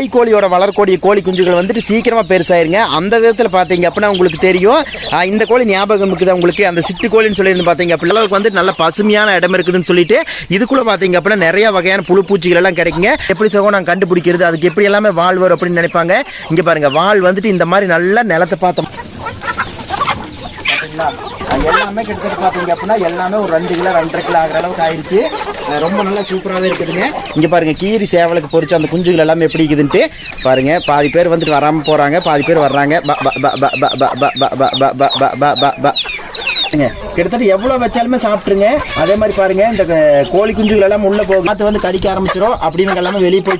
தாய் கோழியோட வளரக்கூடிய கோழி குஞ்சுகள் வந்துட்டு சீக்கிரமாக பெருசாயிருங்க. அந்த விதத்தில் பார்த்தீங்க அப்படின்னா உங்களுக்கு தெரியும். இந்த கோழி ஞாபகம் இருக்குது உங்களுக்கு? அந்த சிட்டு கோழின்னு சொல்லியிருந்து பார்த்தீங்க அப்படி அளவுக்கு வந்து நல்ல பசுமையான இடம் இருக்குதுன்னு சொல்லிட்டு இதுக்குள்ள பார்த்தீங்க அப்படின்னா நிறைய வகையான புழு பூச்சிகள் எல்லாம் கிடைக்குங்க. எப்படி சகோ நாங்கள் கண்டுபிடிக்கிறது? அதுக்கு எப்படி எல்லாமே வாழ் வரும் அப்படின்னு நினைப்பாங்க? இங்கே பாருங்கள் வாழ் வந்துட்டு இந்த மாதிரி நல்லா நிலத்தை பார்த்தோம். பார்த்தீங்களா எல்லாமே கிட்டத்தட்ட பார்த்தீங்க அப்படின்னா எல்லாமே ஒரு ரெண்டு கிலோ ரெண்டரை கிலோ ஆகிற அளவுக்கு ஆயிடுச்சு ரொம்ப நல்லா சூப்பராகவே இருக்குதுங்க இங்கே பாருங்கள் கீரி சேவலுக்கு பொறிச்சு அந்த குஞ்சுகள் எல்லாமே எப்படி இருக்குதுன்ட்டு பாருங்க பாதி பேர் வந்துட்டு வராமல் போகிறாங்க பாதி பேர் வர்றாங்க ப ப ப ப ப ப ப ப ப ப ப ப ப ப ப கிட்டத்தட்ட எவ்வளோ வச்சாலுமே சாப்பிட்ருங்க அதே மாதிரி பாருங்க இந்த கோழி குஞ்சுகள் எல்லாம் உள்ள போக காற்று வந்து கடிக்க ஆரம்பிச்சிடும் அப்படின்னு எல்லாமே வெளியே போய்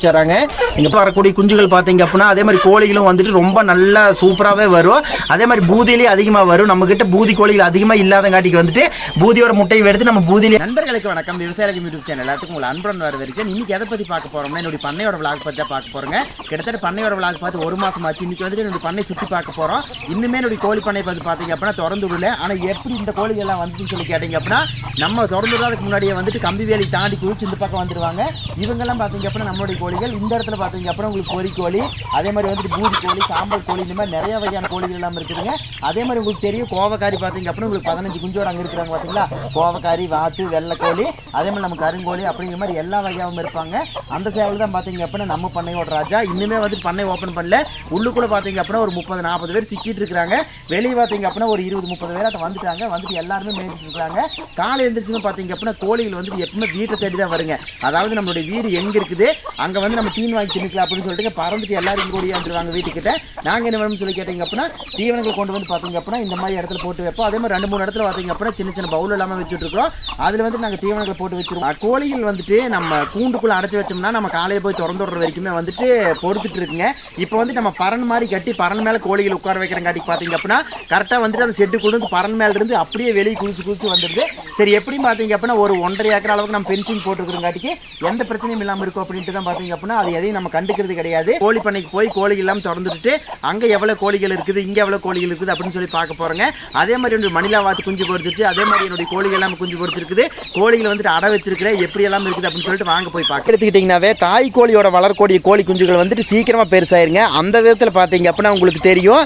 இங்கே வரக்கூடிய குஞ்சுகள் பார்த்தீங்க அப்படின்னா அதே மாதிரி கோழிகளும் வந்துட்டு ரொம்ப நல்லா சூப்பராகவே வரும். அதே மாதிரி பூதியிலேயே அதிகமாக வரும். நம்ம கிட்ட பூதி கோழிகள் அதிகமாக இல்லாதங்காட்டிக்கு வந்துட்டு பூதியோட முட்டையை எடுத்து நம்ம பூதியிலே நண்பர்களுக்கு வணக்கம். விவசாயிகள் யூடியூப் சேனல். எல்லாத்துக்கும் உங்களை அன்புடன் வரவேற்கிறேன். இன்னைக்கு எதை பற்றி பார்க்க போகிறோம்னா என்னுடைய பண்ணையோட விளாக் பற்றி தான் பார்க்க போகிறோங்க கிட்டத்தட்ட பண்ணையோட விளாக் பார்த்து ஒரு மாதம் ஆச்சு இன்னைக்கு வந்துட்டு என்னுடைய பண்ணை சுற்றி பார்க்க போகிறோம் இன்னுமே என்னுடைய கோழி பண்ணை பார்த்து பார்த்தீங்க அப்படின்னா திறந்து விடல. ஆனால் எப்படி இந்த கோழிகள் எல்லாம் வந்துச்சுன்னு சொல்லி கேட்டீங்க அப்படின்னா நம்ம திறந்து அதுக்கு முன்னாடியே வந்துட்டு கம்பி வேலி தாண்டி குதிச்சு இந்த பக்கம் வந்துடுவாங்க இவங்கெல்லாம் பார்த்தீங்க அப்படின்னா நம்மளுடைய கோழிகள். இந்த இடத்துல பார்த்தீங்க அப்படின்னா உங்களுக்கு பொறி கோழி அதே மாதிரி வந்துட்டு பூதி கோழி சாம்பல் கோழி இந்த மாதிரி நிறைய வகையான கோழிகள் எல்லாம் இருக்குதுங்க. அதே மாதிரி உங்களுக்கு தெரியும் கோவக்காரி பார்த்தீங்க அப்படின்னா உங்களுக்கு பதினஞ்சு குஞ்சோட அங்கே இருக்கிறாங்க பார்த்தீங்களா? கோவக்காரி வாத்து வெள்ளைக்கோழி அதே மாதிரி நம்ம கருங்கோழி அப்படிங்கிற மாதிரி எல்லா வகையாகவும் இருப்பாங்க. அந்த சேவல் தான் பார்த்தீங்க அப்படின்னா நம்ம பண்ணையோட ராஜா. இன்னுமே வந்துட்டு பண்ணை ஓப்பன் பண்ணல. உள்ளுக்குள்ளே பார்த்தீங்க அப்படின்னா ஒரு முப்பது நாற்பது பேர் சிக்கிட்டு இருக்கிறாங்க. வெளியே பார்த்தீங்க அப்படின்னா ஒரு இருபது முப்பது பேர் அதை வந்துட்டாங்க. வந்துட்டு எல்லாருமே மேய்ச்சிட்டு இருக்காங்க. காலை எழுந்திரிச்சுன்னு பார்த்தீங்க அப்படின்னா கோழிகள் வந்துட்டு எப்பவுமே வீட்டை தேடி தான் வருங்க. அதாவது நம்மளுடைய வீடு எங்கே இருக்குது? அங்கே வந்து நம்ம தீன் வாங்கி திணிக்கலாம் அப்படின்னு சொல்லிட்டு பறந்துட்டு எல்லாரும் கூட ஓடியாந்துருவாங்க வீட்டுக்கிட்ட. நாங்கள் என்ன வேணும்னு சொல்லி கேட்டீங்க அப்படின்னா தீவனங்கள் கொண்டு வந்து பார்த்தீங்க அப்படின்னா இந்த மாதிரி இடத்துல போட்டு வைப்போம். அதே மாதிரி ரெண்டு மூணு இடத்துல பார்த்தீங்க அப்படின்னா சின்ன சின்ன பவுல் இல்லாமல் வச்சுட்டு இருக்கோம் அதுல வந்து நாங்கள் தீவனங்களை போட்டு வச்சிருக்கோம் கோழிகள் வந்துட்டு நம்ம கூண்டுக்குள்ளே அடைச்சி வச்சோம்னா நம்ம காலையை போய் திறந்து விடுற வரைக்குமே வந்துட்டு பொறுத்துட்டு இருக்குங்க. இப்போ வந்து நம்ம பறன் மாதிரி கட்டி பறன் மேலே கோழிகள் உட்கார வைக்கிறங்காட்டி பார்த்தீங்க அப்படின்னா கரெக்டாக வந்துட்டு அந்த செட்டு கொண்டு வந்து பறன் மேல இருந்து அப்படியே வெளியே குளிச்சு குளிச்சு வந்துடுது. சரி எப்படி பார்த்தீங்க அப்படின்னா ஒரு ஒன்றரை ஏக்கர் அளவுக்கு நம்ம பென்சிங் போட்டுருக்கிறங்காட்டிக்கு எந்த பிரச்சனையும் இல்லாமல் இருக்கும் அப்படின்ட்டு தான் பார்த்தீங்க அப்படின்னா அது எதையும் நம்ம கண்டுக்கிறது கிடையாது. கோழி பண்ணைக்கு போய் கோழிகள் எல்லாம் திறந்துட்டு அங்கே எவ்வளோ கோழிகள் இருக்குது இங்கே எவ்வளோ கோழிகள் இருக்குது அப்படின்னு சொல்லி பார்க்க போகிறோங்க அதே மாதிரி என்னுடைய மணிலா வாத்து குஞ்சு பொறுத்துச்சு அதே மாதிரி என்னுடைய கோழிகள் எல்லாம் குஞ்சு பொறிச்சிருக்குது கோழிகள் வந்துட்டு அடை வச்சிருக்கிறேன். எப்படி எல்லாம் இருக்குது அப்படின்னு சொல்லிட்டு வாங்க போய் பார்க்க எடுத்துக்கிட்டிங்கனாவே தாய் கோழியோட வளரக்கூடிய கோழி குஞ்சுகள் வந்துட்டு சீக்கிரமாக பெருசாயிருங்க. அந்த விதத்தில் பார்த்தீங்க அப்படின்னா உங்களுக்கு தெரியும்.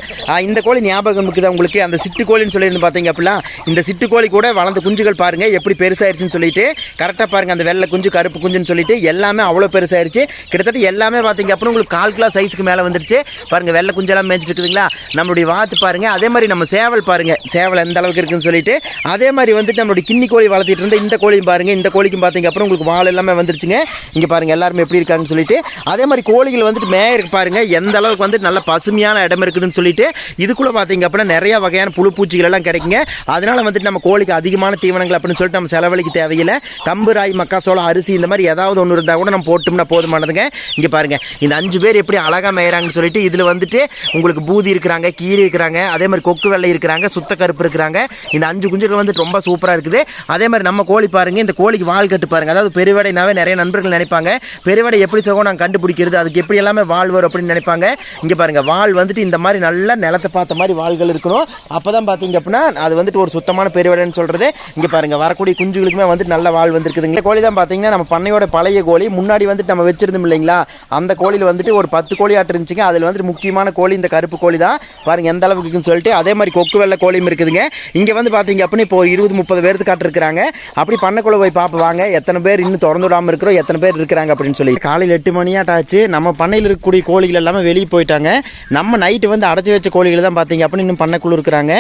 இந்த கோழி ஞாபகம் இருக்குது உங்களுக்கு? அந்த சிட்டு கோழின்னு சொல்லியிருந்து பார்த்தீங்க அப்படிலாம் இந்த சிட்டுக்கோழி கூட வளர்ந்த குஞ்சுகள் பாருங்கள் எப்படி பெருசாயிருச்சுன்னு சொல்லிட்டு கரெக்டாக பாருங்கள் அந்த வெள்ளை குஞ்சு கருப்பு குஞ்சுன்னு சொல்லிட்டு எல்லாமே அவ்வளோ பெருசாயிருச்சு. கிட்டத்தட்ட எல்லாமே பார்த்தீங்க அப்புறம் உங்களுக்கு கால் கிலோ சைஸுக்கு மேலே வந்துருச்சு. பாருங்க வெள்ளை குஞ்செல்லாம் மேய்ச்சிட்டு இருக்குதுங்களா? நம்மளுடைய வாத்து பாருங்கள் அதே மாதிரி நம்ம சேவல் பாருங்க சேவல் எந்த அளவுக்கு இருக்குன்னு சொல்லிட்டு அதே மாதிரி வந்துட்டு நம்மளுடைய கிண்ணி கோழி வளர்த்திட்டு இருந்த இந்த கோழியும் பாருங்கள் இந்த கோழிக்கும் பார்த்தீங்க அப்புறம் உங்களுக்கு வால் எல்லாமே வந்துருச்சுங்க. இங்கே பாருங்கள் எல்லாருமே எப்படி இருக்காங்கன்னு சொல்லிட்டு அதே மாதிரி கோழிகள் வந்துட்டு மேயருக்கு பாருங்கள் எந்த அளவுக்கு வந்துட்டு நல்ல பசுமையான இடம் இருக்குதுன்னு சொல்லிட்டு இதுக்குள்ளே பார்த்தீங்க அப்படின்னா நிறையா வகையான புழு பூச்சிகள் எல்லாம் கிடைக்குங்க. அதனால் வந்துட்டு நம்ம கோழிக்கு அதிகமான தீவனங்கள் அப்படின்னு சொல்லிட்டு நம்ம செலவழிக்க தேவையில்லை. கம்பு ராய் மக்காசோளம் அரிசி இந்த மாதிரி ஏதாவது ஒன்று இருந்தால் கூட நம்ம போட்டோம்னா போதுமானதுங்க. இங்கே பாருங்கள் இந்த அஞ்சு பேர் எப்படி அழகாக மேயறாங்கன்னு சொல்லிட்டு இதில் வந்துட்டு உங்களுக்கு பூதி இருக்கிறாங்க கீரை இருக்கிறாங்க அதே மாதிரி கொக்கு வெள்ளை இருக்கிறாங்க சுத்த கருப்பு இருக்கிறாங்க. இந்த அஞ்சு குஞ்சுகள் வந்து ரொம்ப சூப்பராக இருக்குது. அதே மாதிரி நம்ம கோழி பாருங்கள் இந்த கோழிக்கு வால் கட்டு பாருங்கள் அதாவது பெருவடைனாவே நிறைய நண்பர்கள் நினைப்பாங்க. பெருவடை எப்படி சகோ நாங்கள் கண்டுபிடிக்கிறது அதுக்கு எப்படி எல்லாமே வால் வரும் அப்படின்னு நினைப்பாங்க. இங்கே பாருங்கள் வால் வந்துட்டு இந்த மாதிரி நல்லா நிலத்தை பார்த்த மாதிரி வாள்கள் இருக்கணும். அப்போ தான் பார்த்தீங்க அப்படின்னா அது வந்துட்டு ஒரு சுத்தமான பெருவடைன்னு சொல்கிறது இங்கே பாருங்க வரக்கூடிய குஞ்சுகளுக்குமே வந்துட்டு நல்ல வாழ் வந்திருக்குதுங்க. இந்த கோழி தான் பார்த்தீங்கன்னா நம்ம பண்ணையோட பழைய கோழி. முன்னாடி வந்துட்டு நம்ம வச்சிருந்தோம் இல்லைங்களா? அந்த கோழியில் வந்துட்டு ஒரு பத்து கோழி ஆட்டு இருந்துச்சுங்க. அதில் வந்துட்டு முக்கியமான கோழி இந்த கருப்பு கோழி தான் பாருங்க எந்த அளவுக்கு இருக்குன்னு சொல்லிட்டு அதே மாதிரி கொக்கு வெள்ளை கோழியும் இருக்குதுங்க. இங்கே வந்து பார்த்தீங்க அப்படின்னு இப்போ ஒரு இருபது முப்பது பேருக்கு காட்டிருக்கிறாங்க. அப்படி பண்ணக்குள்ள போய் பார்ப்ப வாங்க எத்தனை பேர் இன்னும் திறந்து விடாமல் இருக்கிறோம் எத்தனை பேர் இருக்கிறாங்க அப்படின்னு சொல்லி. காலையில் எட்டு மணியாட்டாச்சு நம்ம பண்ணையில் இருக்கக்கூடிய கோழிகள் எல்லாமே வெளியே போயிட்டாங்க. நம்ம நைட்டு வந்து அடைச்சி வச்ச கோழிகள் தான் பார்த்தீங்க அப்படின்னு இன்னும் பண்ணக்குள்ள இருக்கிறாங்க.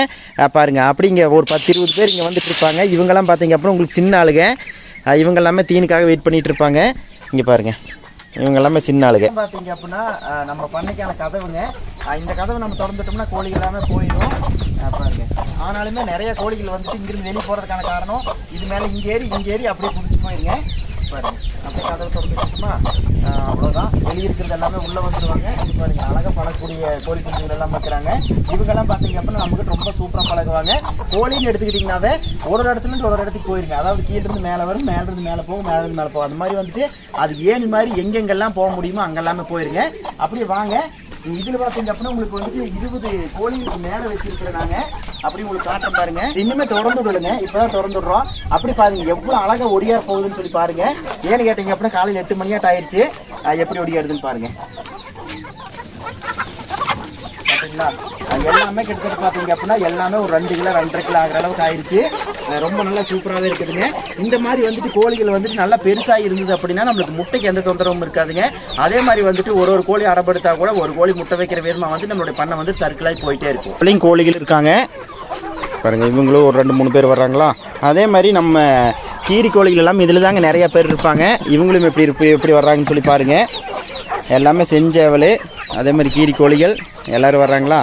பாருங்கள் பாருங்க அப்படிங்க ஒரு பத்து இருபது பேர் இங்கே வந்துட்டு இருப்பாங்க. இவங்கெல்லாம் பார்த்தீங்க அப்புறம் உங்களுக்கு சின்ன ஆளுங்க இவங்க எல்லாமே தீனுக்காக வெயிட் பண்ணிட்டு இருப்பாங்க. இங்கே பாருங்க. இவங்க எல்லாமே சின்ன ஆளுங்க பார்த்தீங்க அப்படின்னா நம்ம பண்ணைக்கான கதவுங்க. இந்த கதவை நம்ம திறந்துட்டோம்னா கோழிகள் எல்லாமே போயிடும். பாருங்க. ஆனாலுமே நிறைய கோழிகள் வந்துட்டு இங்கிருந்து வெளியே போகிறதுக்கான காரணம் இது மேலே இங்கே ஏறி இங்கே ஏறி அப்படியே குதிச்சு போயிருங்க. பாருங்க. அப்படியே கதவை திறந்துட்டோம்னா அவ்வளோதான் வெளியே இருக்கிறது எல்லாமே உள்ளே வந்துடுவாங்க இது பாருங்க அழகாக பழக்கூடிய கோழி குஞ்சுகள் எல்லாம் வைக்கிறாங்க. இவங்கெல்லாம் பார்த்தீங்க அப்படின்னா நமக்கு ரொம்ப சூப்பராக பழகுவாங்க. கோழின்னு எடுத்துக்கிட்டிங்கனாவே ஒரு ஒரு இடத்துல ஒரு ஒரு இடத்துக்கு போயிருங்க. அதாவது கீழேருந்து மேலே வரும் மேலேருந்து மேலே போகும் மேலேருந்து மேலே போகும். அந்த மாதிரி வந்துட்டு அது ஏணி மாதிரி எங்கெங்கெல்லாம் போக முடியுமோ அங்கெல்லாமே போயிருங்க. அப்படியே வாங்க. இதில் பார்த்தீங்க அப்படின்னா உங்களுக்கு வந்துட்டு இருபது கோழிகளுக்கு மேலே வச்சிருக்கிறோம் நாங்கள் அப்படி உங்களுக்கு காட்ட பாருங்க. இன்னுமே திறந்து விடுங்க இப்போதான் திறந்து விடுறோம் அப்படி பாருங்க எவ்வளோ அழகாக ஒடியார் போகுதுன்னு சொல்லி பாருங்க. ஏன்னு கேட்டீங்க அப்படின்னா காலையில் எட்டு மணியாட்டு ஆயிடுச்சு எப்படி ஒடியாருதுன்னு பாருங்க. பார்த்தீங்களா எல்லாமே கிட்டத்தட்ட பார்த்தீங்க அப்படின்னா எல்லாமே ஒரு ரெண்டு கிலோ ரெண்டரை கிலோ ஆகிற அளவுக்கு ஆயிடுச்சு ரொம்ப நல்லா சூப்பராகவே இருக்குதுங்க. இந்த மாதிரி வந்துட்டு கோழிகள் வந்துட்டு நல்லா பெருசாக இருந்தது அப்படின்னா நம்மளுக்கு முட்டைக்கு எந்த தொந்தரவும் இருக்காதுங்க. அதே மாதிரி வந்துட்டு ஒரு ஒரு கோழி அறப்படுத்தா கூட ஒரு கோழி முட்டை வைக்கிற விதமாக வந்து நம்மளுடைய பண்ணை வந்து சர்க்கிளாகி போயிட்டே இருக்கும். பிள்ளைங்க கோழிகள் இருக்காங்க. பாருங்கள் இவங்களும் ஒரு ரெண்டு மூணு பேர் வர்றாங்களா? அதே மாதிரி நம்ம கீரி கோழிகள் எல்லாம் இதில் தாங்க நிறையா பேர் இருப்பாங்க. இவங்களும் எப்படி இருப்பு எப்படி வர்றாங்கன்னு சொல்லி பாருங்கள் எல்லாமே செஞ்சவளே. அதே மாதிரி கீரி கோழிகள் எல்லோரும் வர்றாங்களா?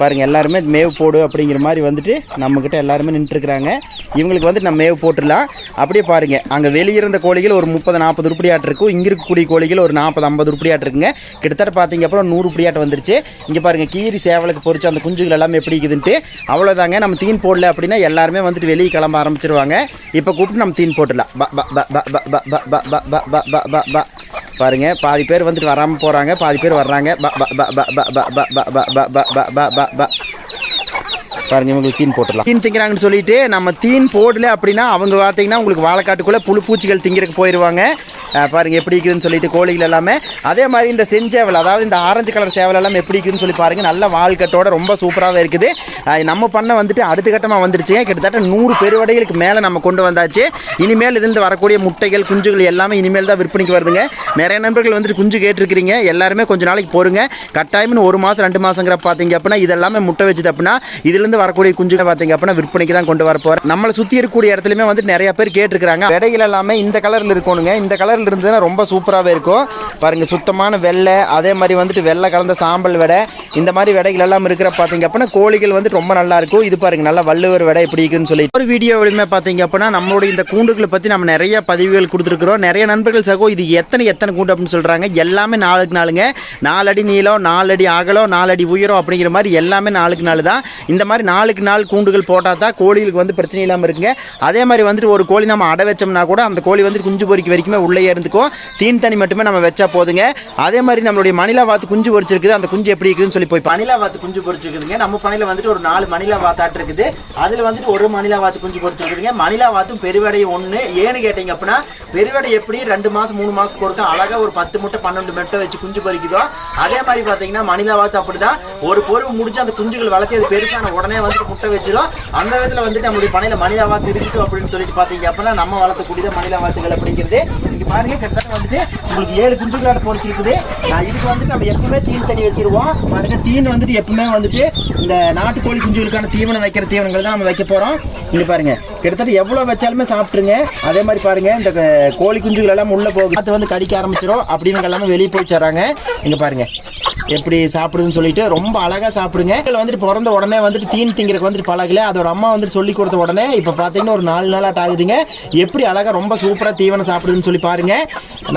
பாருங்கள் எல்லாருமே மேவு போடு அப்படிங்கிற மாதிரி வந்துட்டு நம்மக்கிட்ட எல்லாருமே நின்றுட்டுருக்குறாங்க இவங்களுக்கு வந்து நம்ம மேவு போட்டுடலாம் அப்படியே பாருங்கள் அங்கே வெளியே இருந்த கோழிகள் ஒரு முப்பது நாற்பது உருப்படியாட்டு இருக்கும் இங்கே இருக்கக்கூடிய கோழிகள் ஒரு நாற்பது ஐம்பது உருப்படியாட்டு இருக்குங்க கிட்டத்தட்ட பார்த்தீங்க அப்புறம் நூறு உருப்படியாட்டு வந்துருச்சு இங்கே பாருங்கள் கீரி சேவலுக்கு பொறிச்ச அந்த குஞ்சுகள் எல்லாமே எப்படி இருக்குதுன்ட்டு அவ்வளோதாங்க நம்ம தீன் போடல அப்படின்னா எல்லாருமே வந்துட்டு வெளியே கிளம்ப ஆரம்பிச்சிருவாங்க இப்போ கூப்பிட்டு நம்ம தீன் போட்டுடலாம் ப ப ப ப ப ப ப ப ப ப ப ப ப ப பாருங்க பாதி பேர் வந்துட்டு வராமல் போகிறாங்க பாதி பேர் வர்றாங்க ப ப ப ப ப ப ப ப ப ப ப ப ப ப பாருங்க இவங்களுக்கு தீன் போட்டுடலாம். தீன் திங்கிறாங்கன்னு சொல்லிட்டு நம்ம தீன் போடல அப்படின்னா அவங்க பார்த்தீங்கன்னா உங்களுக்கு வாழைக்காட்டுக்குள்ளே புழு பூச்சிகள் திங்கிறதுக்கு போயிடுவாங்க பாருங்கள் பாருங்க எப்படி இருக்குதுன்னு சொல்லிட்டு கோழிகள் எல்லாமே. அதே மாதிரி இந்த செஞ்சேவல் அதாவது இந்த ஆரஞ்சு கலர் சேவல் எல்லாம் எப்படி இருக்குதுன்னு சொல்லி பாருங்க நல்ல வாழ்க்கட்டோட ரொம்ப சூப்பராகவே இருக்குது. நம்ம பண்ண வந்துட்டு அடுத்த கட்டமாக வந்துருச்சுங்க. கிட்டத்தட்ட நூறு பெருவடைகளுக்கு மேலே நம்ம கொண்டு வந்தாச்சு. இனிமேல் இருந்து வரக்கூடிய முட்டைகள் குஞ்சுகள் எல்லாமே இனிமேல் தான் விற்பனைக்கு வருதுங்க. நிறைய நண்பர்கள் வந்துட்டு குஞ்சு கேட்டிருக்கிறீங்க. எல்லாருமே கொஞ்சம் நாளைக்கு போருங்க. கட்டாயம்னு ஒரு மாதம் ரெண்டு மாதங்கிற பார்த்தீங்க அப்படின்னா இதெல்லாமே முட்டை வச்சுது அப்படின்னா இதுலேருந்து வரக்கூடிய குஞ்சுகளை பார்த்தீங்க அப்படின்னா விற்பனைக்கு தான் கொண்டு வர போகிறேன் நம்மளை சுற்றி இருக்கக்கூடிய இடத்துலையுமே வந்துட்டு நிறைய பேர் கேட்டிருக்கிறாங்க. விடைகள் எல்லாமே இந்த கலரில் இருக்கணுங்க. இந்த கலரில் இருந்ததுன்னா ரொம்ப சூப்பராகவே இருக்கும். பாருங்க சுத்தமான வெள்ளை அதே மாதிரி வந்துட்டு வெள்ளை கலந்த சாம்பல் விடை இந்த மாதிரி விடைகள் எல்லாம் இருக்கிற பார்த்தீங்க அப்படின்னா கோழிகள் வந்துட்டு ரொம்ப நல்லா இருக்கும். இது பாருங்க நல்லா வள்ளுவர் விடை எப்படி இருக்குன்னு சொல்லி. ஒரு வீடியோவிலுமே பார்த்தீங்க அப்படின்னா நம்மளுடைய இந்த கூண்டுகளை பற்றி நம்ம நிறைய பதிவுகள் கொடுத்துருக்குறோம். நிறைய நண்பர்கள் சகோ இது எத்தனை எத்தனை கூண்டு அப்படின்னு சொல்கிறாங்க எல்லாமே நாளுக்கு நாளுங்க. நாலடி நீளம் நாலடி அகலம் நாலடி உயரம் அப்படிங்கிற மாதிரி எல்லாமே நாளுக்கு நாள் தான் இந்த மாதிரி நாளுக்கு நாள் கூண்டுகள் போட்டால் தான் கோழிகளுக்கு வந்து பிரச்சனை இல்லாமல் இருக்குங்க. அதே மாதிரி வந்துட்டு ஒரு கோழி நம்ம அடை வச்சோம்னா கூட அந்த கோழி வந்து குஞ்சு பொறிக்க வரைக்குமே உள்ளே இருந்துக்கும் தீன் தண்ணி மட்டுமே நம்ம வச்சா போதுங்க. அதே மாதிரி நம்மளுடைய மணிலா வாத்து குஞ்சு பொறிச்சிருக்குது. அந்த குஞ்சு எப்படி இருக்குதுன்னு சொல்லி போய் மணிலா வாத்து குஞ்சு பொறிச்சிருக்குதுங்க. நம்ம பணியில் வந்துட்டு ஒரு நாலு மணிலா வாத்தாட்டு இருக்குது. அதில் வந்துட்டு ஒரு மணிலா வாத்து குஞ்சு பொறிச்சிருக்குதுங்க மணிலா வாத்தும் பெருவடை ஒன்று ஏன்னு கேட்டிங்க அப்படின்னா பெருவடை எப்படி ரெண்டு மாதம் மூணு மாதத்துக்கு ஒருக்கா அழகாக ஒரு பத்து முட்டை பன்னெண்டு முட்டை வச்சு குஞ்சு பொறிக்குதோ அதே மாதிரி பார்த்தீங்கன்னா மணிலா வாத்து அப்படிதான். ஒரு பொருள் முடிச்சு அந்த குஞ்சுகள் வளர்த்து அது பெருசான உடனே வந்துட்டு முட்டை வச்சிடும் அந்த விதத்தில் வந்துட்டு நம்மளுடைய பணியில் மணிலா வாத்து இருக்கட்டும் அப்படின்னு சொல்லிட்டு பார்த்தீங்க அப்படின்னா நம்ம வளர்த்தக்கூடியது மனித வாத்துகள் அப்படிங்கிறது இங்கே பாருங்க கிட்டத்தட்ட வந்துட்டு உங்களுக்கு ஏழு குஞ்சுகளாட பொறிச்சிருக்குது. நான் இதுக்கு வந்துட்டு நம்ம எப்பவுமே தீன் தண்ணி வச்சிருவோம். பாருங்க தீன் வந்துட்டு எப்பவுமே வந்துட்டு இந்த நாட்டுக்கோழி குஞ்சுகளுக்கான தீவனம் வைக்கிற தீவனங்கள் தான் நம்ம வைக்க போகிறோம் இங்கே பாருங்க கிட்டத்தட்ட எவ்வளோ வச்சாலுமே சாப்பிட்டுருங்க. அதே மாதிரி பாருங்க இந்த கோழி குஞ்சுகள் எல்லாம் உள்ள போகுது. அது வந்து கடிக்க ஆரம்பிச்சிடும் அப்படின்னு எல்லாமே வெளியே போய் வச்சிடறாங்க இங்க பாருங்க. எப்படி சாப்பிடுதுன்னு சொல்லிட்டு ரொம்ப அழகா சாப்பிடுங்க. இதில் வந்துட்டு பிறந்த உடனே வந்துட்டு தீன் திங்கிறக்கு வந்துட்டு பழகல. அதோட அம்மா வந்துட்டு சொல்லி கொடுத்த உடனே இப்போ பார்த்தீங்கன்னா ஒரு நாலு நாளாக ஆகுதுங்க. எப்படி அழகாக ரொம்ப சூப்பராக தீவனம் சாப்பிடுதுன்னு சொல்லி பாருங்க.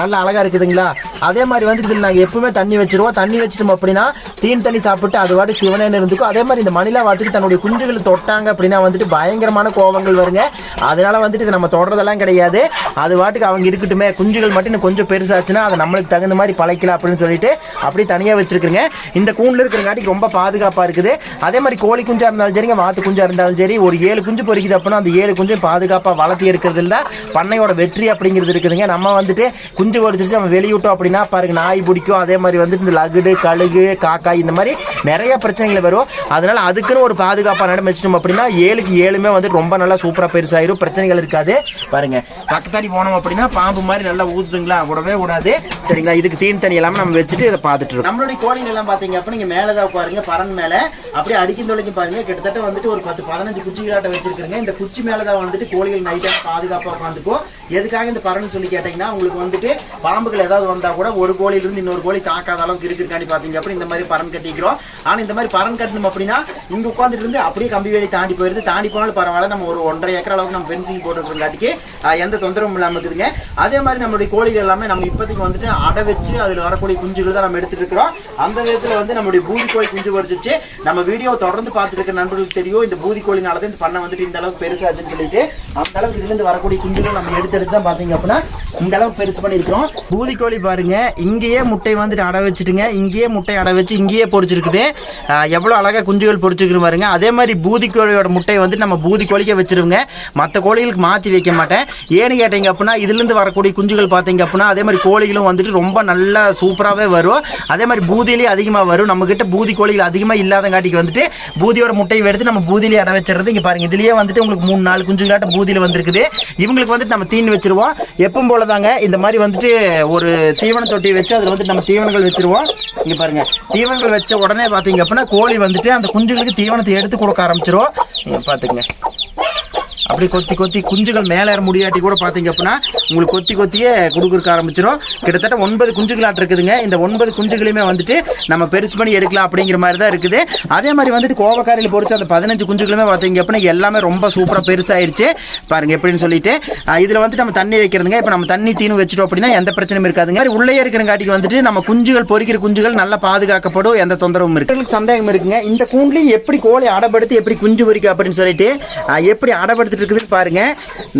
நல்லா அழகாக இருக்குதுங்களா? அதே மாதிரி வந்துட்டு நாங்கள் எப்பவுமே தண்ணி வச்சிருவோம். தண்ணி வச்சிட்டோம் அப்படின்னா தீன் தண்ணி சாப்பிட்டு அது வாட்டுக்கு சிவனேன்னு இருந்துக்கும் அதே மாதிரி இந்த மணிலா வாத்துக்கு தன்னுடைய குஞ்சுகள் தொட்டாங்க அப்படின்னா வந்துட்டு பயங்கரமான கோபங்கள் வருங்க. அதனால வந்துட்டு இது நம்ம தொடறதெல்லாம் கிடையாது. அது வாட்டுக்கு அவங்க இருக்கட்டுமே. குஞ்சுகள் மட்டும் இன்னும் கொஞ்சம் பெருசாச்சுன்னா அதை நம்மளுக்கு தகுந்த மாதிரி பழைக்கலாம் அப்படின்னு சொல்லிட்டு அப்படி தனியாக வச்சிருக்குங்க. இந்த கூண்டில் இருக்கிறங்காட்டிக்கு ரொம்ப பாதுகாப்பாக இருக்குது. அதே மாதிரி கோழி குஞ்சாக இருந்தாலும் சரிங்க வாத்து குஞ்சாக இருந்தாலும் சரி ஒரு ஏழு குஞ்சு பொறிக்குது அப்படின்னா அந்த ஏழு குஞ்சும் பாதுகாப்பாக வளர்த்தி இருக்கிறதுல தான் பண்ணையோட வெற்றி அப்படிங்கிறது இருக்குதுங்க. நம்ம வந்துட்டு குஞ்சு பொறிச்சிட்டு நம்ம வெளியிட்டோம் அப்படின்னு பாருங்க நாய் பிடிக்கும். அதே மாதிரி வந்துட்டு இந்த லகுடு கழுகு காக்காய் இந்த மாதிரி நிறைய பிரச்சனைகள் வரும். அதனால அதுக்குன்னு ஒரு பாதுகாப்பாக நடம் வச்சிட்டோம் அப்படின்னா ஏழுக்கு ஏழுமே வந்து ரொம்ப நல்லா சூப்பராக பெருசாயிரும். பிரச்சனைகள் இருக்காது. பாருங்க பக்கத்தாடி போனோம் அப்படின்னா பாம்பு மாதிரி நல்லா ஊற்றுங்களா விடவே கூடாது சரிங்களா? இதுக்கு தீன் தண்ணி எல்லாமே நம்ம வச்சுட்டு இதை பார்த்துட்டு இருக்கோம். நம்மளுடைய கோழிகள் எல்லாம் பார்த்தீங்க அப்போ நீங்கள் மேலே தான் பாருங்க பறன் மேலே. அப்படியே அடிக்கும் தொலைக்கும் பாருங்க கிட்டத்தட்ட வந்துட்டு ஒரு பத்து பதினஞ்சு குச்சிகளாட்ட வச்சிருக்கிறீங்க. இந்த குச்சி மேலே தான் வந்துட்டு கோழிகள் நைட்டாக பாதுகாப்பாக உட்காந்துக்கும். எதுக்காக இந்த பறன் சொல்லி கேட்டிங்கன்னா உங்களுக்கு வந்துட்டு பாம்புகள் ஏதாவது வந்தால் கூட ஒரு கோழியிலிருந்து இன்னொரு கோழி தாக்காத அளவுக்கு இருக்குதுக்காண்டி பார்த்தீங்க அப்படி இந்த மாதிரி பரன் கட்டிக்கிறோம். ஆனால் இந்த மாதிரி பரன் கட்டணும் அப்படின்னா இங்கே உட்காந்துட்டு இருந்து அப்படியே கம்பி வேலி தாண்டி போயிருது தாண்டி போனாலும் பரவாயில்ல. நம்ம ஒரு ஒன்றரை ஏக்கர் அளவுக்கு நம்ம ஃபென்சிங் போட்டுருக்காட்டிக்கு எந்த தொந்தரவும் இல்லாமல் இருக்குதுங்க அதே மாதிரி நம்மளுடைய கோழிகள் எல்லாமே நம்ம இப்போதைக்கு வந்துட்டு அடை வச்சு அதில் வரக்கூடிய குஞ்சுகள் தான் நம்ம எடுத்துட்டு இருக்கிறோம். அந்த விதத்தில் வந்து நம்மளுடைய பூதி கோழி குஞ்சு பொறிச்சிச்சு நம்ம வீடியோ தொடர்ந்து பார்த்துட்டு இருக்கிற நண்பர்களுக்கு தெரியும் இந்த பூதி கோழினால தான் இந்த பண்ணை வந்துட்டு இந்த அளவுக்கு பெருசாச்சுன்னு சொல்லிட்டு அந்த அளவுக்கு இதுலேருந்து வரக்கூடிய குஞ்சுகள் நம்ம எடுத்து எடுத்து தான் பார்த்தீங்க அப்படின்னா இந்த அளவுக்கு பெருசு பண்ணியிருக்கிறோம். பூதி கோழி பாருங்க இங்கேயே முட்டை வந்துட்டு அடை வச்சுட்டுங்க. இங்கேயே முட்டை அடை வச்சு இங்கேயே பொறிச்சிருக்குது எவ்வளோ அழகாக குஞ்சுகள் பொறிச்சிருக்கு பாருங்க. அதே மாதிரி பூதி கோழியோட முட்டையை வந்து நம்ம பூதி கோழிக்கே வச்சிருவோங்க. மற்ற கோழிகளுக்கு மாற்றி வைக்க மாட்டேன். ஏன்னு கேட்டீங்க அப்படின்னா இதுலேருந்து வரக்கூடிய குஞ்சுகள் பார்த்தீங்க அப்படின்னா அதே மாதிரி கோழிகளும் வந்துட்டு ரொம்ப நல்லா சூப்பராகவே வரும். அதே மாதிரி பூதியிலேயே அதிகமாக வரும். நம்மக்கிட்ட பூதி கோழிகள் அதிகமாக இல்லாதங்காட்டிக்கு வந்துட்டு பூதியோட முட்டையை எடுத்து நம்ம பூதியிலே அடை வச்சிடுறது இங்கே பாருங்க. இதுலேயே வந்துட்டு உங்களுக்கு மூணு நாலு குஞ்சுகளாட்ட பூதியில் வந்திருக்குது. இவங்களுக்கு வந்துட்டு நம்ம தீனி வச்சுருவோம். எப்பவும் போல தாங்க இந்த மாதிரி வந்துட்டு ஒரு தீவன தொட்டி வச்சு அதில் வந்துட்டு நம்ம தீவனங்கள் வச்சிருவோம். இங்கே பாருங்கள் தீவனங்கள் வச்ச உடனே பார்த்தீங்க அப்படின்னா கோழி வந்துட்டு அந்த குஞ்சுகளுக்கு தீவனத்தை எடுத்து கொடுக்க ஆரம்பிச்சிரும். நீங்கள் பார்த்துங்க அப்படி கொத்தி கொத்தி குஞ்சுகள் மேலே ஏற முடியாட்டி கூட பார்த்தீங்க அப்படின்னா உங்களுக்கு கொத்தி கொத்தியே கொடுக்குறக்க ஆரம்பிச்சிடும் கிட்டத்தட்ட ஒன்பது குஞ்சுகளாட்டு இருக்குதுங்க. இந்த ஒன்பது குஞ்சுகளையுமே வந்துட்டு நம்ம பெருசு பண்ணி எடுக்கலாம் அப்படிங்கிற மாதிரி தான் இருக்குது. அதே மாதிரி வந்துட்டு கோவக்காரியில் பொறிச்ச அந்த பதினஞ்சு குஞ்சுகளுமே பார்த்தீங்க அப்படின்னா எல்லாமே ரொம்ப சூப்பராக பெருசாகிடுச்சு பாருங்க எப்படின்னு சொல்லிட்டு. இதில் வந்துட்டு நம்ம தண்ணி வைக்கிறதுங்க. இப்போ நம்ம தண்ணி தீனு வச்சிட்டோம் அப்படின்னா எந்த பிரச்சனையும் இருக்காதுங்க. உள்ளே இருக்கிறங்காட்டிக்கு வந்துட்டு நம்ம குஞ்சுகள் பொறிக்கிற குஞ்சுகள் நல்லா பாதுகாக்கப்படும். எந்த தொந்தரவும் இருக்கு. சந்தேகம் இருக்குங்க. இந்த கூண்டுலையும் எப்படி கோழி அடப்படுத்தி எப்படி குஞ்சு பொறிக்கும் அப்படின்னு சொல்லிட்டு எப்படி அடப்படுத்திட்டு இருக்குதுன்னு பாருங்க.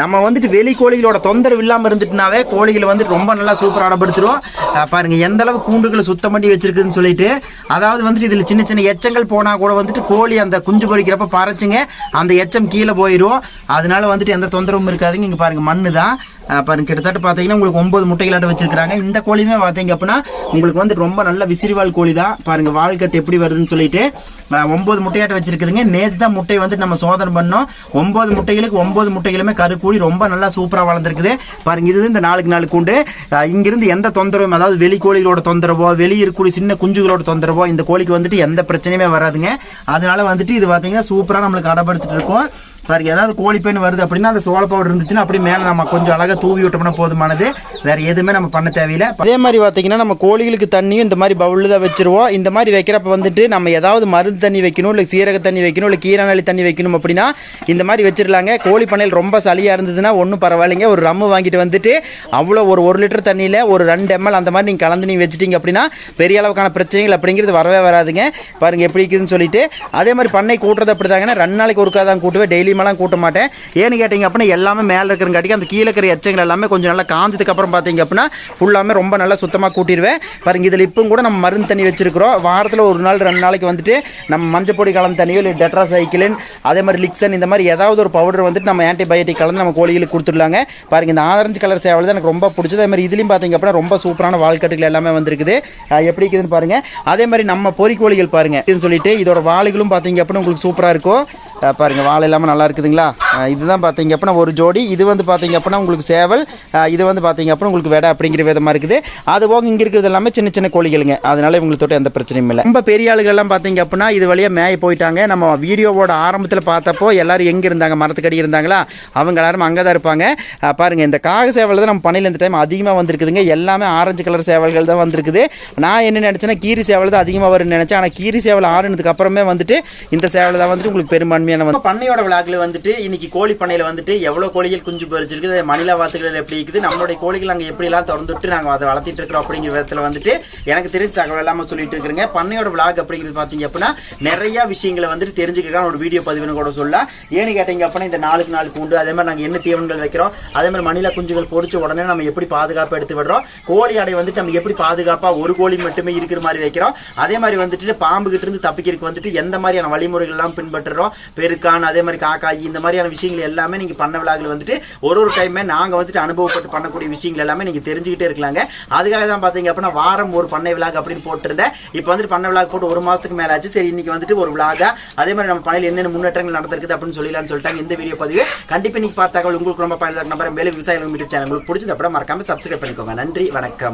நம்ம வந்துட்டு வெளி கோழிகளோட தொந்தரவு இல்லாமல் இருந்துட்டுனாவே கோழிகளை வந்துட்டு ரொம்ப நல்லா சூப்பராக அடப்படுத்திடும் பாருங்க எந்த அளவு கூண்டுகளை சுத்தம் பண்ணி வச்சிருக்குதுன்னு சொல்லிட்டு அதாவது வந்துட்டு இதில் சின்ன சின்ன எச்சங்கள் போனால் கூட வந்துட்டு கோழி அந்த குஞ்சு பொறிக்கிறப்ப பறச்சுங்க அந்த எச்சம் கீழே போயிடும் அதனால வந்துட்டு எந்த தொந்தரவும் இருக்காதுங்க. இங்கே பாருங்க மண்ணு தான் பாருங்க கிட்டத்தட்ட பார்த்தீங்கன்னா உங்களுக்கு ஒம்பது முட்டைகளாட்ட வச்சிருக்காங்க இந்த கோழியுமே பார்த்தீங்க அப்படின்னா உங்களுக்கு வந்து ரொம்ப நல்ல விசிறிவால் கோழி தான் பாருங்கள் வாழ்க்கட்டு எப்படி வருதுன்னு சொல்லிட்டு ஒம்பது முட்டையாட்ட வச்சிருக்குதுங்க. நேற்று தான் முட்டை வந்து நம்ம சோதனை பண்ணோம். ஒம்பது முட்டைகளுக்கு ஒம்பது முட்டைகளுமே கருக்கூடி ரொம்ப நல்லா சூப்பராக வளர்ந்துருக்குது. பாருங்க இது இந்த நாளுக்கு நாள் கூண்டு. இங்கிருந்து எந்த தொந்தரவும் அதாவது வெளி கோழிகளோட தொந்தரவோ வெளியே இருக்கக்கூடிய சின்ன குஞ்சுகளோட தொந்தரவோ இந்த கோழிக்கு வந்துட்டு எந்த பிரச்சனையுமே வராதுங்க. அதனால வந்துட்டு இது பார்த்தீங்கன்னா சூப்பராக நம்மளுக்கு அடப்படுத்திட்டு இருக்கோம். பாருங்க ஏதாவது கோழிப்பெண் வருது அப்படின்னா அந்த சோள பவுடர் இருந்துச்சுன்னா அப்படியே மேலே நம்ம கொஞ்சம் அழகாக தூவி விட்டோம்னா போதுமானது. வேறு எதுவுமே நம்ம பண்ண தேவையில்லை. அதே மாதிரி பார்த்தீங்கன்னா நம்ம கோழிகளுக்கு தண்ணியும் இந்த மாதிரி பவுலில் தான் வச்சுருவோம். இந்த மாதிரி வைக்கிறப்ப வந்துட்டு நம்ம ஏதாவது மருந்து தண்ணி வைக்கணும் இல்லை சீரக தண்ணி வைக்கணும் இல்லை கீரநாளி தண்ணி வைக்கணும் அப்படின்னா இந்த மாதிரி வச்சிடலாங்க கோழி பண்ணையில் ரொம்ப சளியாக இருந்ததுன்னா ஒன்றும் பரவாயில்லைங்க. ஒரு ரம்மு வாங்கிட்டு வந்துட்டு அவ்வளோ ஒரு ஒரு லிட்டர் தண்ணியில் ஒரு ரெண்டு எம்எல் அந்த மாதிரி நீங்கள் கலந்து நீங்கள் வச்சிட்டீங்க அப்படின்னா பெரிய அளவுக்கான பிரச்சனைகள் அப்படிங்கிறது வரவே வராதுங்க. பாருங்க எப்படி இருக்குதுன்னு சொல்லிட்டு. அதே மாதிரி பண்ணை கூட்டுறது அப்படி தாங்கன்னா ரெண்டு நாளைக்கு ஒருக்கா தான் கூட்டுவேன். டெய்லியுமெல்லாம் கூட்ட மாட்டேன். ஏன்னு கேட்டிங்க அப்படின்னா எல்லாமே மேலே இருக்கிறங்காட்டிக்கு அந்த கீழே இருக்கிற எச்சங்கள் எல்லாமே கொஞ்சம் நல்லா காஞ்சதுக்கு அப்புறம் பார்த்தீங்க அப்படின்னா ஃபுல்லாமே ரொம்ப நல்லா சுத்தமாக கூட்டிடுவேன் பாருங்க இதில் இப்போ கூட நம்ம மருந்து தண்ணி வச்சிருக்கிறோம். வாரத்தில் ஒரு நாள் ரெண்டு நாளைக்கு வந்துட்டு நம்ம மஞ்சள் பொடி கலந்த தண்ணியோ இல்லை டெட்ரா சைக்கிளின் அதே மாதிரி லிக்சன் இந்த மாதிரி ஏதாவது ஒரு பவுடர் வந்துட்டு நம்ம ஆன்டிபயோட்டிக் கலந்து நம்ம கோழிகளுக்கு கொடுத்துடலாங்க. பாருங்க இந்த ஆரஞ்சு கலர் சேவல் தான் எனக்கு ரொம்ப பிடிச்சது. அதே மாதிரி இதுலையும் பார்த்தீங்க அப்படின்னா ரொம்ப சூப்பரான வாழ்க்கட்டுகள் எல்லாமே வந்திருக்குது. எப்படி இருக்குதுன்னு பாருங்க. அதே மாதிரி நம்ம பொறி கோழிகள் பாருங்க இதுன்னு சொல்லிட்டு இதோட வாழைகளும் பார்த்தீங்க அப்படின்னா உங்களுக்கு சூப்பராக இருக்கும். பாருங்க வாழை இல்லாமல் நல்லா இருக்குதுங்களா? இதுதான் பார்த்தீங்க அப்படின்னா ஒரு ஜோடி. இது வந்து பார்த்தீங்க அப்படின்னா உங்களுக்கு சேவல் இது வந்து பார்த்தீங்க அப்படின்னா உங்களுக்கு வெடை அப்படிங்கிற விதமாக இருக்குது. அது போக இங்கே இருக்கிறது எல்லாமே சின்ன சின்ன கோழிகளுங்க. அதனால இவங்களுக்கு தொட்டு எந்த பிரச்சனையும் இல்லை. ரொம்ப பெரிய ஆளுகள்லாம் பார்த்தீங்க அப்படின்னா இது வழியாக மேய போயிட்டாங்க. நம்ம வீடியோவோட ஆரம்பத்தில் பார்த்தப்போ எல்லாரும் எங்கே இருந்தாங்க? மரத்துக்கடி இருந்தாங்களா? அவங்க எல்லாரும் அங்கே தான் இருப்பாங்க. பாருங்கள் இந்த காக சேவல் தான் நம்ம பண்ணையில் இந்த டைம் அதிகமாக வந்திருக்குதுங்க. எல்லாமே ஆரஞ்சு கலர் சேவல்கள் தான் வந்திருக்குது. நான் என்ன நினச்சேன்னா கீரி சேவல் தான் அதிகமாக வரும்னு நினச்சேன். ஆனால் கீரி சேவல் ஆறுனதுக்கு அப்புறமே வந்துட்டு இந்த சேவல் தான் வந்துட்டு உங்களுக்கு பெரும்பான்மையான வந்து பண்ணையோட விழாக்கில் வந்துட்டு இன்னைக்கு கோழி பண்ணையில் வந்துட்டு எவ்வளோ கோழிகள் குஞ்சு பொறிச்சிருக்குது மணிலா வாத்துகள் எப்படி இருக்குது நம்மளுடைய கோழிகள் அங்கே எப்படிலாம் திறந்துட்டு நாங்கள் அதை வளர்த்திட்டு இருக்கிறோம் அப்படிங்கிற விதத்தில் வந்துட்டு எனக்கு தெரிஞ்ச தகவல் எல்லாமே சொல்லிட்டு இருக்கிறேங்க. பண்ணையோட விளாக் அப்படிங்கிறது பார்த்தீங்க அப்படின்னா நிறைய விஷயங்களை வந்துட்டு தெரிஞ்சுக்கலாம் ஒரு வீடியோ பதிவுன்னு கூட சொல்லலாம். ஏன்னு கேட்டீங்க அப்படின்னா இந்த நாளுக்கு நாள் கூண்டு அதே மாதிரி நாங்கள் என்ன தீவனங்கள் வைக்கிறோம் அதே மாதிரி மணிலா குஞ்சுகள் பொறிச்ச உடனே நம்ம எப்படி பாதுகாப்பாக எடுத்து விடுறோம் கோழி அடை வந்துட்டு நம்ம எப்படி பாதுகாப்பாக ஒரு கோழி மட்டுமே இருக்கிற மாதிரி வைக்கிறோம் அதே மாதிரி வந்துட்டு பாம்பு கிட்ட இருந்து தப்பிக்கிறதுக்கு வந்துட்டு எந்த மாதிரியான வழிமுறைகள்லாம் பின்பற்றுறோம் பெருக்கான் அதே மாதிரி காய் இந்த மாதிரியான விஷயங்கள் எல்லாமே நீங்கள் பண்ண விழாக்கள் வந்துட்டு ஒரு ஒரு டைமே நாங்கள் வந்துட்டு அனுபவப்பட்டு பண்ணக்கூடிய விஷயங்கள் எல்லாமே நீங்கள் தெரிஞ்சுக்கிட்டே இருக்கலாங்க. அதுக்காக தான் பார்த்தீங்க அப்படின்னா வாரம் ஒரு பண்ணை விழாக் அப்படின்னு போட்டிருந்தேன். இப்போ வந்துட்டு பண்ணை விழாக் போட்டு ஒரு மாதத்துக்கு மேலே ஆச்சு சரி இன்றைக்கி வந்துட்டு ஒரு விழாக அதே மாதிரி நம்ம பண்ணையில் என்னென்ன முன்னேற்றங்கள் நடந்திருக்குது அப்படின்னு சொல்லலாம்னு சொல்லிட்டாங்க இந்த வீடியோ பதிவு. கண்டிப்பாக இன்னைக்கு பார்த்தாக்கள் உங்களுக்கு ரொம்ப பயனுள்ள நம்பர் மேலும் விவசாயிகள் யூடியூப் சேனல் உங்களுக்கு பிடிச்சது அப்படின்னா மறக்காமல் சப்ஸ்கிரைப் பண்ணிக்கோங்க. நன்றி வணக்கம்.